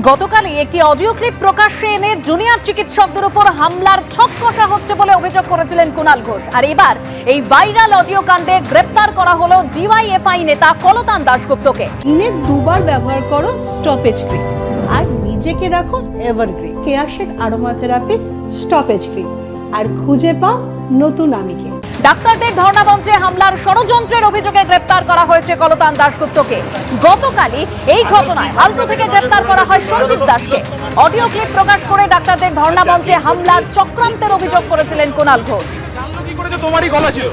গতকালই একটি audio clip প্রকাশ্যে এনে জুনিয়র চিকিৎসকদের উপর হামলার ছক কষা হচ্ছে বলে অভিযোগ করেছিলেন কুণাল ঘোষ। আর এবার এই ভাইরাল অডিও কাণ্ডে গ্রেপ্তার করা হলো ডিওয়াইএফআই নেতা কলতান দাশগুপ্তকে। দিনে দুবার ব্যবহার করো স্টপেজ ক্রিম আর নিজেকে রাখো এভারগ্রিন। কেয়াশেক আরোমা থেরাপি স্টপেজ ক্রিম আর খুঁজে পাও নতুন আমিকে। ডাক্তারদের ধর্ণামঞ্চে হামলার ষড়যন্ত্রের অভিযোগে গ্রেপ্তার করা হয়েছে কলতান দাশগুপ্তকে। গতকালই এই ঘটনায় হালতো থেকে গ্রেপ্তার করা হয় সঞ্জীব দাসকে অডিও ক্লিপ প্রকাশ করে ডাক্তারদের ধর্ণামঞ্চে হামলার চক্রান্তের অভিযোগ করেছিলেন কুণাল ঘোষ। তোমারই গলা ছিল।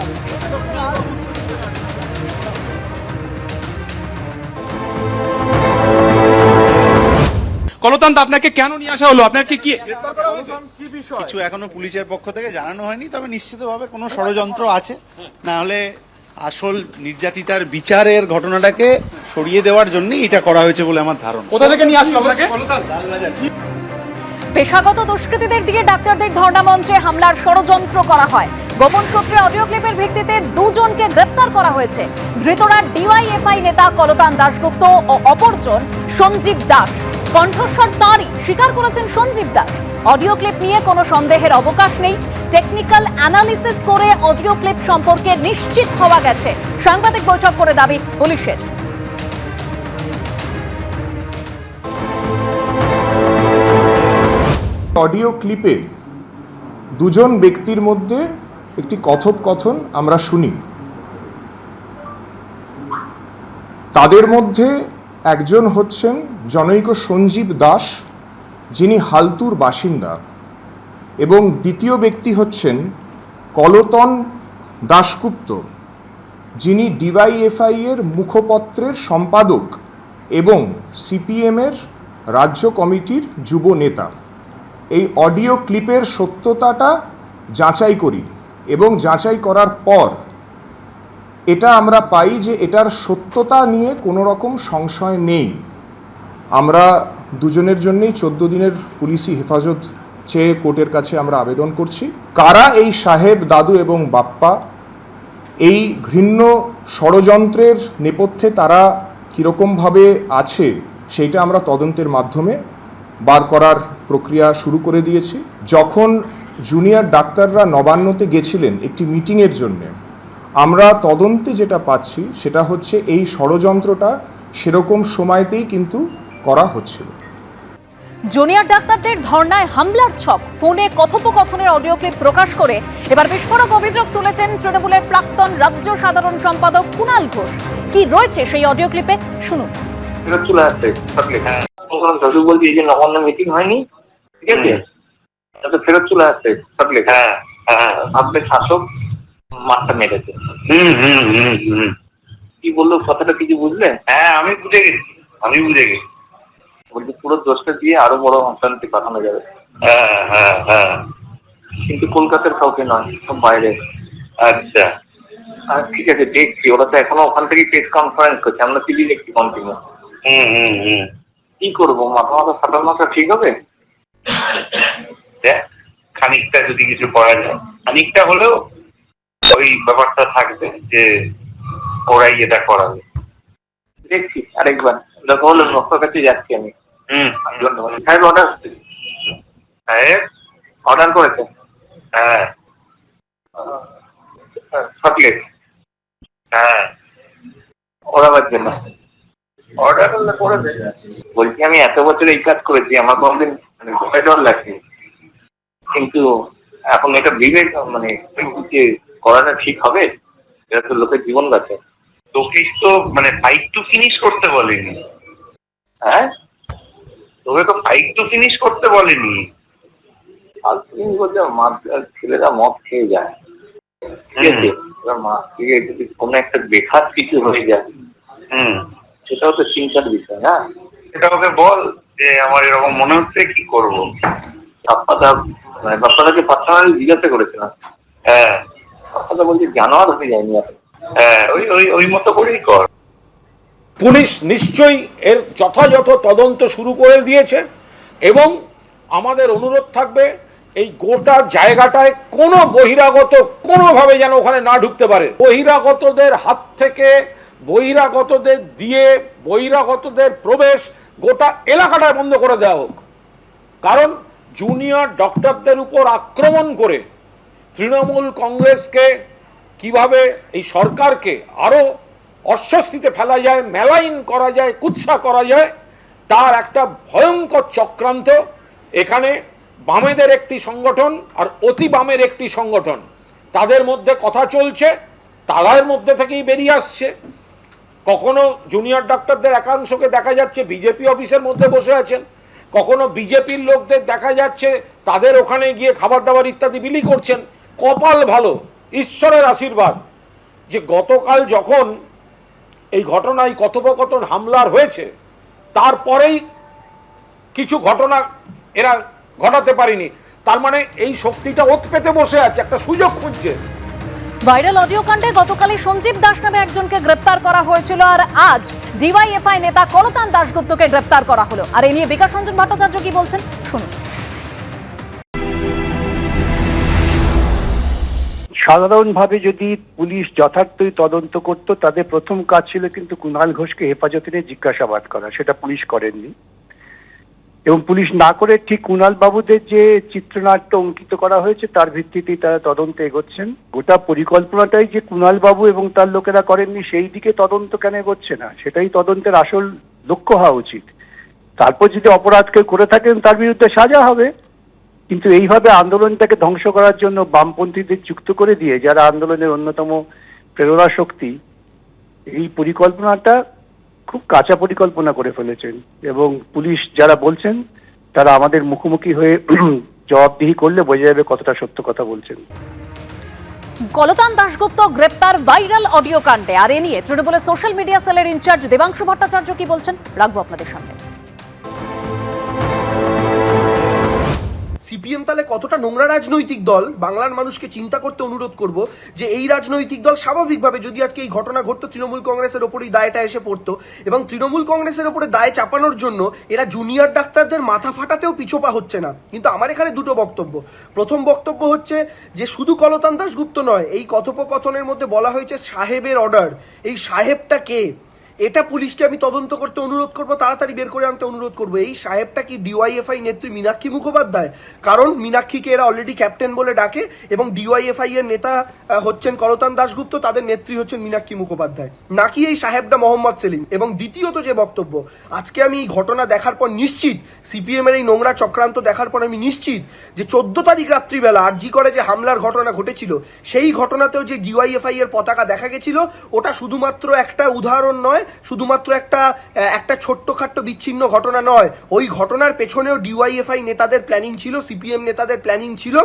কলতান্ত আপনাকে কেন নিয়ে আসা হলো? আপনাকে কি গ্রেফতার কিছু এখনও পুলিশের পক্ষ থেকে জানানো হয়নি তবে নিশ্চিতভাবে কোনো ষড়যন্ত্র আছে। না হলে আসল নির্যাতিতার বিচারের ঘটনাটাকে সরিয়ে দেওয়ার জন্যই এটা করা হয়েছে বলে আমার ধারণা। কোথা থেকে নিয়ে আসলো আপনাকে? পেশাগত দুষ্কৃতীদের দিয়ে ডাক্তারদের ধর্ণামঞ্চে হামলার ষড়যন্ত্র করা হয়। গোপন সূত্রে অডিও ক্লিপের ভিত্তিতে দুজনকে গ্রেপ্তার করা হয়েছে। ধৃতরা ডিওয়াইএফআই নেতা কলতান দাশগুপ্ত ও অপরজন সঞ্জীব দাস কণ্ঠস্বর তাঁরই, স্বীকার করেছেন সঞ্জীব দাস। অডিও ক্লিপ নিয়ে কোনো সন্দেহের অবকাশ নেই। টেকনিক্যাল অ্যানালিসিস করে অডিও ক্লিপ সম্পর্কে নিশ্চিত হওয়া গেছে। সাংবাদিক বৈঠক করে দাবি পুলিশের। অডিও ক্লিপে দুজন ব্যক্তির মধ্যে একটি কথোপকথন আমরা শুনি। তাদের মধ্যে একজন হচ্ছেন জনৈক সঞ্জীব দাস, যিনি হালতুর বাসিন্দা, এবং দ্বিতীয় ব্যক্তি হচ্ছেন কলতন দাশগুপ্ত, যিনি ডিওয়াইএফআই এর মুখপত্রের সম্পাদক এবং সিপিএমের রাজ্য কমিটির যুব নেতা। এই অডিও ক্লিপের সত্যতাটা যাচাই করি এবং যাচাই করার পর এটা আমরা পাই যে এটার সত্যতা নিয়ে কোনো রকম সংশয় নেই। আমরা দুজনের জন্যই চোদ্দ দিনের পুলিশি হেফাজত চেয়ে কোর্টের কাছে আমরা আবেদন করছি। কারা এই সাহেব, দাদু এবং বাপ্পা, এই ঘৃণ্য ষড়যন্ত্রের নেপথ্যে তারা কীরকমভাবে আছে, সেইটা আমরা তদন্তের মাধ্যমে বার করার প্রক্রিয়া শুরু করে দিয়েছি। যখন জুনিয়র ডাক্তাররা নবান্নতে গেছিলেন একটি মিটিংয়ের জন্য আমরা তদন্তে যেটা পাচ্ছি সেটা হচ্ছে এই ষড়যন্ত্রটা সেরকম সময়তেই কিন্তু করা হচ্ছিল। জুনিয়র ডাক্তারদের ধর্নায় হামলার ছক ফোনে কথোপকথনের অডিও ক্লিপ প্রকাশ করে এবার বিস্ফোরক অভিযোগ তুলেছেন তৃণমূলের প্রাক্তন রাজ্য সাধারণ সম্পাদক কুণাল ঘোষ। কি রয়েছে সেই অডিও ক্লিপে? শুনুন। ফেরত চলে আসছে থাকলে হ্যাঁ তখন দাদু বলছি এই যে নবান্ন মিটিং হয়নি? ঠিক আছে? তাতে ফেরত চলে আসছে হ্যাঁ হ্যাঁ। আপনার শাসক মাঠটা মেরেছে। হুম হুম হুম হুম। কি বলল? কথাটা কিছু বুঝলে? হ্যাঁ আমি বুঝে গেছি। আমি বুঝে গেছি। বলছি পুরো দোষটা দিয়ে আরও বড় অশান্তি পাঠানো যাবে। হ্যাঁ হ্যাঁ হ্যাঁ। কিন্তু কলকাতার কাউকে নয় সব বাইরে। আচ্ছা। ঠিক আছে দেখছি। ওরা তো এখনও ওখান থেকে প্রেস কনফারেন্স করছে। আমরা টিভি দেখছি কন্টিনিউ হুম হুম হুম। কি করব? মাথা মাথা ফাটানোটা ঠিক হবে? দেখ খানিকটা যদি কিছু করা যায়। খানিকটা হলেও ওই ব্যাপারটা থাকবে যে ওরাই এটা করাবে। দেখছি আরেকবার। হলো ডক্টর কাছে যাচ্ছি আমি। হুম। সাহেব অর্ডার সাহেব? অর্ডার করেছে? হ্যাঁ। চকলেট হ্যাঁ। ওড়াবার জন্য। অর্ডার করে। বলছি আমি এত বছর এই কাজ করেছি আমার কোনদিন মানে ভয় ডর লাগছে। কিন্তু এখন এটা বিবেক মানে যে করাটা ঠিক হবে? এটা তো লোকের জীবন গেছে তোকে তো মানে ফাইট টু ফিনিশ করতে বলেনি। হ্যাঁ? তোকে তো ফাইট টু ফিনিশ করতে বলেনি। আর তুমি বলছো মা ছেলেরা মদ খেয়ে যায়। ঠিক আছে? এবার মা থেকে যদি কোনো একটা বেখাত কিছু হয়ে যায় হুম। সেটাও তো চিন্তার বিষয় না? সেটা ওকে বল যে আমার এরকম মনে হচ্ছে কি করব? বাপ্পাদা মানে বাপ্পাদাকে পার্সোনালি জিজ্ঞাসা করেছিলাম। হ্যাঁ। বাপ্পাদা বলছে জানোয়ার হয়ে যায়নি হ্যাঁ ওই ওই ওই মতো করেই কর। পুলিশ নিশ্চয়ই এর যথাযথ তদন্ত শুরু করে দিয়েছে এবং আমাদের অনুরোধ থাকবে এই গোটা জায়গাটায় কোনো বহিরাগত কোনোভাবে যেন ওখানে না ঢুকতে পারে। বহিরাগতদের হাত থেকে বহিরাগতদের দিয়ে বহিরাগতদের প্রবেশ গোটা এলাকাটায় বন্ধ করে দেওয়া হোক। কারণ জুনিয়র ডক্টরদের উপর আক্রমণ করে তৃণমূল কংগ্রেসকে কীভাবে এই সরকারকে আরও অস্বস্তিতে ফেলা যায়, মেলাইন করা যায়, কুৎসা করা যায়, তার একটা ভয়ঙ্কর চক্রান্ত। এখানে বামেদের একটি সংগঠন আর অতি বামের একটি সংগঠন। তাদের মধ্যে কথা চলছে তাদের মধ্যে থেকেই বেরিয়ে আসছে। কখনো জুনিয়র ডাক্তারদের একাংশকে দেখা যাচ্ছে বিজেপি অফিসের মধ্যে বসে আছেন, কখনো বিজেপির লোকদের দেখা যাচ্ছে তাদের ওখানে গিয়ে খাবার দাবার ইত্যাদি বিলি করছেন। কপাল ভালো, ঈশ্বরের আশীর্বাদ। যে গতকাল যখন এই ঘটনায় কথোপকথন হামলার হয়েছে, তারপরেই কিছু ঘটনা এরা ঘটাতে পারেনি। তার মানে এই শক্তিটা ওত পেতে বসে আছে, একটা সুযোগ খুঁজছে। ভাইরাল অডিও কাণ্ডে গতকালই সঞ্জীব দাস নামে একজনকে গ্রেপ্তার করা হয়েছিল, আর আজ ডিওয়াইএফআই নেতা কলতান দাশগুপ্তকে গ্রেপ্তার করা হলো। আর এ নিয়ে বিকাশ রঞ্জন ভট্টাচার্য কি বলছেন? শুনুন। সাধারণভাবে যদি পুলিশ যথার্থই তদন্ত করত, তাদের প্রথম কাজ ছিল কিন্তু কুণাল ঘোষকে হেফাজতে নিয়ে জিজ্ঞাসাবাদ করা, সেটা পুলিশ করেননি। এবং পুলিশ না করে ঠিক কুণাল বাবুদের যে চিত্রনাট্য অঙ্কিত করা হয়েছে, তার ভিত্তিতেই তারা তদন্তে এগোচ্ছেন। গোটা পরিকল্পনাটাই যে কুণাল বাবু এবং তার লোকেরা করেননি, সেই দিকে তদন্ত কেন এগোচ্ছে না? সেটাই তদন্তের আসল লক্ষ্য হওয়া উচিত। তারপর যদি অপরাধ কেউ করে থাকেন, তার বিরুদ্ধে সাজা হবে। কিন্তু এইভাবে আন্দোলনটাকে ধ্বংস করার জন্য বামপন্থীদের যুক্ত করে দিয়ে যারা আন্দোলনের অন্যতম প্রেরণা শক্তি, এই পরিকল্পনাটা খুব কাঁচা পরিকল্পনা করে ফেলেছেন। এবং পুলিশ যারা বলছেন, তারা আমাদের মুখোমুখি হয়ে জবাবদিহি করলে বোঝা যাবে কতটা সত্য কথা বলছেন। কলতান দাশগুপ্ত গ্রেপ্তার ভাইরাল অডিও কাণ্ডে। আর এ নিয়ে তৃণমূলের সোশ্যাল মিডিয়া সেলের ইনচার্জ দেবাংশু ভট্টাচার্য কি বলছেন? রাখব আপনাদের সামনে সিপিএম তাহলে কতটা নোংরা রাজনৈতিক দল? বাংলার মানুষকে চিন্তা করতে অনুরোধ করব যে এই রাজনৈতিক দল স্বাভাবিকভাবে যদি আজকে এই ঘটনা ঘটতো, তৃণমূল কংগ্রেসের ওপরই দায়টা এসে পড়তো এবং তৃণমূল কংগ্রেসের ওপরে দায় চাপানোর জন্য এরা জুনিয়র ডাক্তারদের মাথা ফাটাতেও পিছোপা হচ্ছে না। কিন্তু আমার এখানে দুটো বক্তব্য। প্রথম বক্তব্য হচ্ছে যে শুধু কলতান দাশগুপ্ত নয়, এই কথোপকথনের মধ্যে বলা হয়েছে সাহেবের অর্ডার এই সাহেবটা কে? এটা পুলিশকে আমি তদন্ত করতে অনুরোধ করব, তাড়াতাড়ি বের করে আনতে অনুরোধ করব। এই সাহেবটা কি ডিওয়াইএফআই নেত্রী মীনাক্ষী মুখোপাধ্যায়? কারণ মীনাক্ষীকে এরা অলরেডি ক্যাপ্টেন বলে ডাকে এবং ডিওয়াইএফআই এর নেতা হচ্ছেন করতান দাশগুপ্ত, তাদের নেত্রী হচ্ছেন মীনাক্ষী মুখোপাধ্যায়। নাকি এই সাহেবটা মোহাম্মদ সেলিম? এবং দ্বিতীয়ত যে বক্তব্য, আজকে আমি এই ঘটনা দেখার পর নিশ্চিত সিপিএম এর এই নোংরা চক্রান্ত দেখার পর আমি নিশ্চিত যে চোদ্দ তারিখ রাত্রিবেলা আরজি করে যে হামলার ঘটনা ঘটেছিল, সেই ঘটনাতেও যে ডিওয়াইএফআই এর পতাকা দেখা গেছিল, ওটা শুধুমাত্র একটা উদাহরণ নয় শুধুমাত্র একটা একটা ছোট্টখাট্ট বিচ্ছিন্ন ঘটনা নয়। ওই ঘটনার পেছনেও ডিওয়াইএফআই নেতাদের প্ল্যানিং ছিল সিপিএম নেতাদের প্ল্যানিং ছিল।